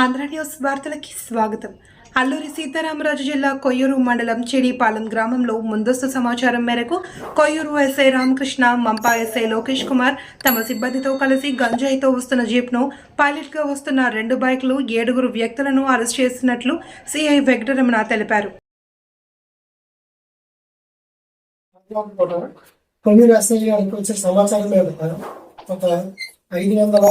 Andhra news వార్తలకి స్వాగతం. అల్లూరి సీతారామరాజు జిల్లా కొయ్యూరు మండలం చెడిపాలెం గ్రామంలో ముందస్తు సమాచారం మేరకు కొయ్యూరు ఎస్ఐ రామకృష్ణ మంపా ఎస్ఐ లోకేష్ కుమార్ తమ సిబ్బందితో కలిసి గంజాయితో వస్తున్న జీప్ను పైలట్గా వస్తున్న రెండు బైక్లు ఏడుగురు వ్యక్తులను అరెస్ట్ చేసినట్లు సిఐ వెంకటరమణ తెలిపారు. ఎస్ఐ గారికి వచ్చే సమాచారం మేరకు ఒక ఐదు వందల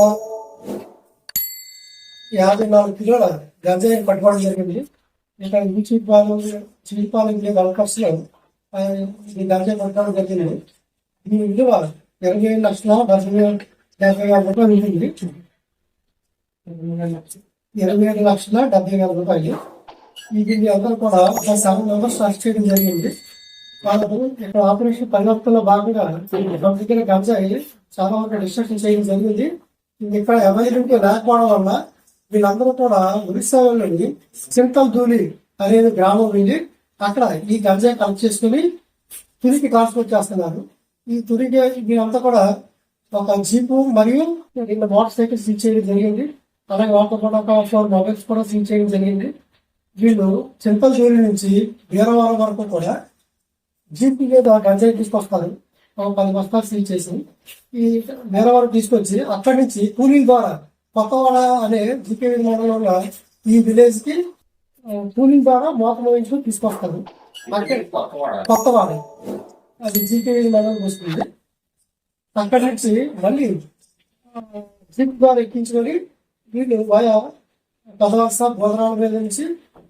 యాభై నాలుగు కిలోల గంజాయి పట్టుకోవడం జరిగింది. ఇక్కడ ఈ చీపాలు చీపాలు గల్కర్స్లో ఈ గంజాయి పట్టుకోవడం జరిగింది. దీని విలువ ఇరవై ఏడు లక్షల డెబ్బై డెబ్బై వేల రూపాయలు ఉంటుంది ఇరవై ఏడు లక్షల డెబ్బై వేల రూపాయలు. ఈ దీన్ని అందరూ కూడా సెవెన్ మెంబర్స్ అరెస్ట్ చేయడం జరిగింది. వాళ్ళకు ఇక్కడ ఆపరేషన్ పరివర్తనలో భాగంగా మన దగ్గర గంజాయి చాలా వరకు డిస్ట్రక్షన్ చేయడం జరిగింది. ఇక్కడ అవైలబిలిటీ లేకపోవడం వల్ల వీళ్ళందరూ కూడా ఒరిస్సా వెళ్ళండి సింతల్ ధూళి అనేది గ్రామం వెళ్ళి అక్కడ ఈ గంజాయి కలెక్ట్ చేసుకుని తురికి ట్రాన్స్పోర్ట్ చేస్తున్నారు. ఈ తురికి వీళ్ళంతా కూడా ఒక జీపు మరియు రెండు మోటార్ సైకిల్ సీజ్ చేయడం జరిగింది. అలాగే వాళ్ళతో కూడా ఒక ఫోర్ మొబైల్స్ కూడా సీజ్ చేయడం జరిగింది. వీళ్ళు చింతల్ ధూళి నుంచి వీరవరం వరకు కూడా జీప్ మీద గంజాయి తీసుకొస్తారు. ఒక పది బస్తాలు సీజ్ చేసి ఈ వీరవరం తీసుకొచ్చి అక్కడి నుంచి కూలీల ద్వారా కొత్తవాడ అనే జీపీ మండలంలో ఈ విలేజ్కి కూలింగ్ ద్వారా మోతం వహించుకుని తీసుకొస్తారు. కొత్తవాడ అది జీకేవీ మండలం వస్తుంది. అక్కడి నుంచి మళ్ళీ ఆ, జీప్ ద్వారా ఎక్కించుకొని వీళ్ళు వాయా పెదవర్స బోధనాల మీద నుంచి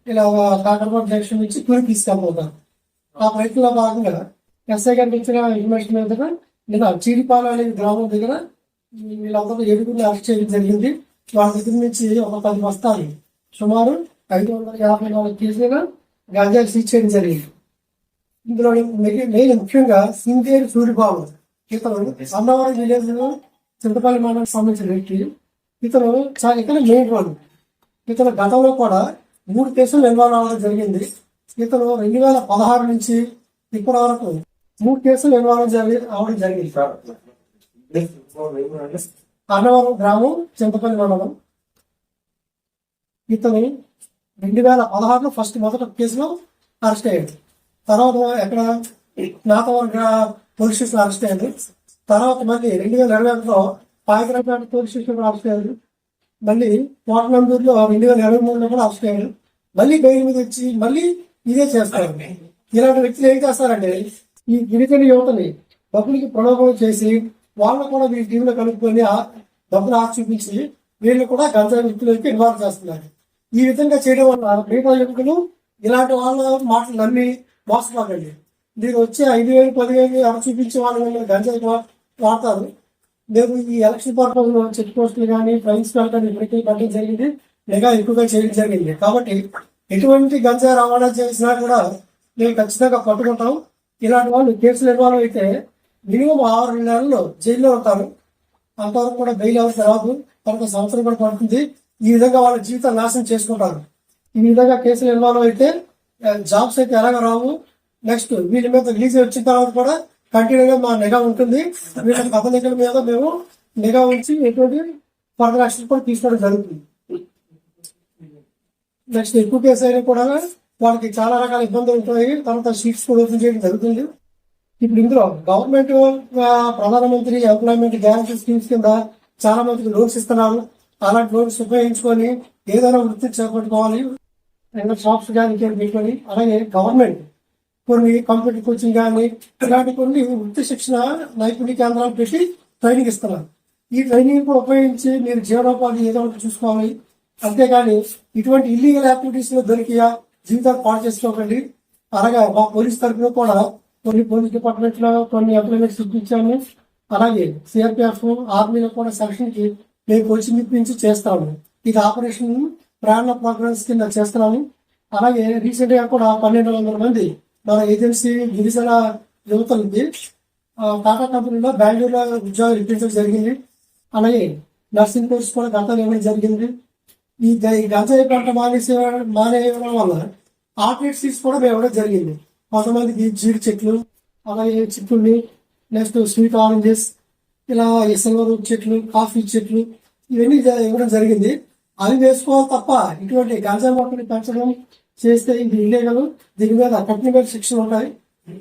ఇలా కాకరపాటు జంక్షన్ నుంచి కూలి తీసుకెళ్ళిపోతారు ఆ ప్రయత్నంలో భాగంగా ఎస్ఐ గారికి ఇచ్చిన ఇన్ఫర్మేషన్ మీద నేను చీడిపాల అనే గ్రామం దగ్గర వీళ్ళందరూ ఏడుగురిని అరెస్ట్ చేయడం జరిగింది? వాళ్ళ దగ్గర నుంచి ఒక పది బస్తాలు సుమారు ఐదు వందల యాభై నాలుగు కేసులుగా గంజాయి సీజ్ చేయడం జరిగింది. ఇందులో మెయిన్ మెయిన్ ముఖ్యంగా సింగేరు సూర్యబాబు ఇతను అన్నవరం విలేజ్లో చింతపల్లి మండలం సంబంధించిన వ్యక్తి. ఇతను చాలా ఇక్కడ మెయిన్ వాళ్ళు ఇతను గతంలో కూడా మూడు కేసులు ఇన్వాల్వ్ అవ్వడం జరిగింది. ఇతను రెండు వేల పదహారు నుంచి ఇప్పటి వరకు మూడు కేసులు ఇన్వాల్వ్ జరిగి అవడం జరిగింది. అన్నవరం గ్రామం చింతపల్లి మండలం. ఇతను రెండు వేల పదహారులో ఫస్ట్ మొదట కేసులో అరెస్ట్ అయ్యాడు. తర్వాత ఎక్కడ నాతవరం పోలీస్ స్టేషన్ అరెస్ట్ అయ్యాడు. తర్వాత మళ్ళీ రెండు వేల ఇరవై ఒకటిలో పాయకరాపేట పోలీస్ స్టేషన్ అరెస్ట్ అయ్యాడు. మళ్ళీ కోటనందూరులో రెండు వేల ఇరవై మూడులో కూడా అరెస్ట్ అయ్యాడు. మళ్ళీ బయట మీద వచ్చి మళ్ళీ ఇదే చేస్తారు. ఇలాంటి వ్యక్తులు ఏం చేస్తారంటే ఈ గిరిజన యువతని పబ్లికి ప్రలోభం చేసి వాళ్ళని కూడా వీళ్ళ టీంలో కలుపుకొని ఆ డబ్బులు ఆక్షేపించి చూపించి వీళ్ళు కూడా గంజాయి వ్యక్తులకి ఇన్వాల్వ్ చేస్తున్నారు. ఈ విధంగా చేయడం వల్ల మిగతా యువకులు ఇలాంటి వాళ్ళ మాటలు నమ్మి మోసపోకండి. మీరు వచ్చి ఐదు వేలు పదివేలు అర చూపించే వాళ్ళు మిమ్మల్ని గంజాయి వాడతారు. మేము ఈ ఎలక్షన్ పర్పస్ చెక్ పోస్టులు కానీ ఫ్రెండ్స్ కానీ ఇప్పటికీ పట్టడం జరిగింది. నిఘా ఎక్కువగా చేయడం జరిగింది. కాబట్టి ఎటువంటి గంజా రవాణా చేసినా కూడా మేము ఖచ్చితంగా పట్టుకుంటాం. ఇలాంటి వాళ్ళు కేసులు ఇన్వాల్వ్ అయితే మినిమం ఆరు నెలలు జైల్లో ఉంటారు. అంతవరకు కూడా బెయిల్ ఎవరికి రాదు తర్వాత సంవత్సరం కూడా పడుతుంది. ఈ విధంగా వాళ్ళ జీవితం నాశనం చేసుకుంటారు. ఈ విధంగా కేసులు ఇన్వాల్వ్ అయితే జాబ్స్ అయితే ఎలాగ రావు. నెక్స్ట్ వీళ్ళ మీద రిలీజ్ వచ్చిన తర్వాత కూడా కంటిన్యూగా మా నిఘా ఉంటుంది. వీళ్ళ అతనికల మీద మేము నిఘా ఉంచి ఎటువంటి ఫర్దర్ యాక్షన్ కూడా తీసుకోవడం జరుగుతుంది. నెక్స్ట్ ఎక్కువ కేసు అయినా కూడా వాళ్ళకి చాలా రకాల ఇబ్బందులు ఉంటాయి. తర్వాత సీట్స్ కూడా ఓపెన్ చేయడం జరుగుతుంది. ఇప్పుడు ఇందులో గవర్నమెంట్ ప్రధానమంత్రి ఎంప్లాయ్మెంట్ గ్యారంటీ స్కీమ్స్ కింద చాలా మందికి లోన్స్ ఇస్తున్నారు. అలాంటి లోన్స్ ఉపయోగించుకొని ఏదైనా వృత్తి చేపట్టుకోవాలి. రెండు షాప్స్ కానీ పెట్టుకొని అలాగే గవర్నమెంట్ కొన్ని కంప్యూటర్ కోచింగ్ కానీ ఇలాంటి కొన్ని వృత్తి శిక్షణ నైపుణ్య కేంద్రాలు పెట్టి ట్రైనింగ్ ఇస్తున్నారు. ఈ ట్రైనింగ్ కూడా ఉపయోగించి మీరు జీవనోపాధి ఏదో ఒకటి చూసుకోవాలి. అంతేగాని ఇటువంటి ఇల్లీగల్ యాక్టివిటీస్లో దొరికియా జీవితాలు పాటు చేసుకోకండి. అలాగే మా పోలీస్ తరఫున కూడా కొన్ని పోలీస్ డిపార్ట్మెంట్లో కొన్ని ఎంప్లాయ్మెంట్స్ ఇప్పించాము అలాగే సిఆర్పిఎఫ్ ఆర్మీలో కూడా సెలక్షన్కి మేము కోచింగ్ ఇప్పించి చేస్తాము. ఇది ఆపరేషన్ ప్రాణ ప్రోగ్రామ్స్ కింద చేస్తున్నాము. అలాగే రీసెంట్గా కూడా పన్నెండు వందల మంది మన ఏజెన్సీ గిరిజన యువతలకి ఆ, టాటా కంపెనీలో బెంగళూరులో ఉద్యోగాలు ఇప్పించడం జరిగింది. అలాగే నర్సింగ్ కోర్స్ కూడా గతంలో ఇవ్వడం జరిగింది. ఈ గంజాయి పంట మానేసే మానేయడం వల్ల ఆర్కిడ్ సీట్స్ కూడా మేము ఇవ్వడం జరిగింది. కొంతమందికి జీడి చెట్లు అలాగే చిక్కుళ్ళు నెక్స్ట్ స్వీట్ ఆరెంజెస్ ఇలా సిల్వర్ చెట్లు కాఫీ చెట్లు ఇవన్నీ ఇవ్వడం జరిగింది. అవి వేసుకోవాలి తప్ప ఇటువంటి గాంజా మొక్కని పెంచడం చేస్తే ఇది ఇల్లీగల్ దీని మీద కఠినమైన శిక్షలు ఉంటాయి.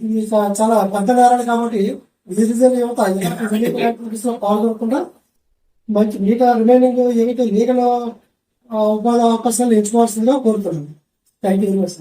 ఇది చాలా పెద్ద నేరాలు కాబట్టి గిరిజన యువత పాల్గొనకుండా మంచి మిగతా రిమైనింగ్ ఏవైతే లీగల్ ఉపాధి అవకాశాలు ఎంచుకోవాల్సిందిగా కోరుతున్నాను. Thank you very much